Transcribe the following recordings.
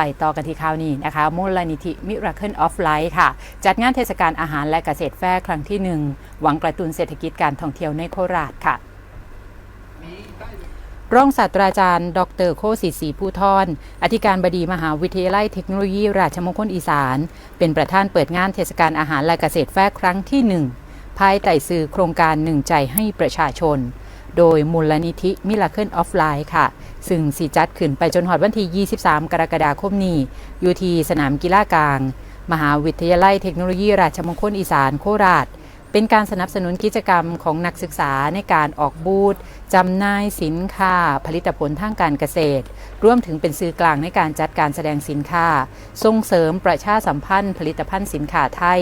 ไปต่อกันที่ข่าวนี้นะคะ มูลนิธิ Miracle of Life ค่ะ จัดงานเทศกาลอาหารและเกษตรแฟร์ครั้งที่หนึ่งหวังกระตุ้นเศรษฐกิจการท่องเที่ยวในโคราชค่ะรองศาสตราจารย์ ดรโคสิทธิ์ศรีผู้ทอน อธิการบดีมหาวิทยาลัยเทคโนโลยี ราชมงคลอีสาน เป็นประธานเปิดงานเทศกาลอาหารและเกษตรแฟร์ครั้งที่หนึ่งภายใต้สื่อโครงการหนึ่งใจให้ประชาชน โดยมูลนิธิ Miracle of Life ค่ะ ซึ่งสีจัดขึ้นไปจนหอดวันที่ 23 กรกฎาคมนี้ อยู่ที่สนามกีฬากลาง มหาวิทยาลัยเทคโนโลยีราชมงคลอีสานโคราช เป็นการสนับสนุนกิจกรรมของนักศึกษาในการออกบูธจำหน่ายสินค้า ผลิตผลทางการเกษตรรวมถึงเป็นสื่อกลางในการจัดการแสดงสินค้า ส่งเสริมประชาสัมพันธ์ ผลิตภัณฑ์สินค้าไทย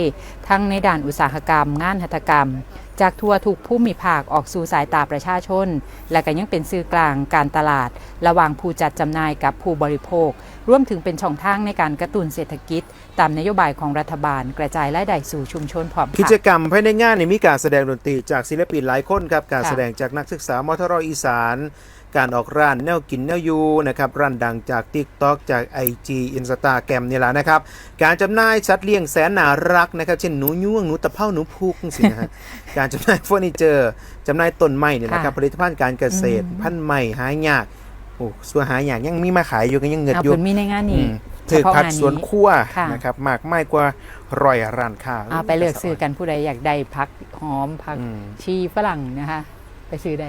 ทั้งในด้านอุตสาหกรรม งานหัตถกรรม จากทั่วทุกผู้มีภาคออกสู่สายตาประชาชน และก็ยังเป็นสื่อกลางการตลาด ระหว่างผู้จัดจำหน่ายกับผู้บริโภค รวมถึงเป็นช่องทางในการกระตุ้นเศรษฐกิจ ตามนโยบายของรัฐบาล กระจายรายได้สู่ชุมชนพร้อมกิจกรรมภายในงานนี่มีการแสดงดนตรีจากศิลปินหลายคนครับการแสดงจากนักศึกษามทรอีสานการออกร้านแนวกินแนวอยูนะครับร้านดังจาก TikTok จาก IG Instagram นี่แหละนะครับ การจำหน่ายสัตว์เลี้ยงแสนน่ารักนะครับ เช่นหนูย่วงหนูตะเภาหนูพุกสินะฮะการจำหน่ายเฟอร์นิเจอร์จำหน่ายต้นไม้เนี่ยนะครับค่ะผลิตภัณฑ์การเกษตรอืมพันธุ์ใหม่หายากโอ้ส่วนหายากยังมีมาขายอยู่กันยังเงิดเอาอยู่เพิ่นมีในงานอืนี้มเฉถือพาะผัดงานสวนนี้ครัวค่ะนะครับมากไม่กว่าร้อยร้านค้าเอาไปเลือกซื้อกันผู้ใดอยากได้พักหอมพักอืมชีฝรั่งนะคะ ไปซื้อได้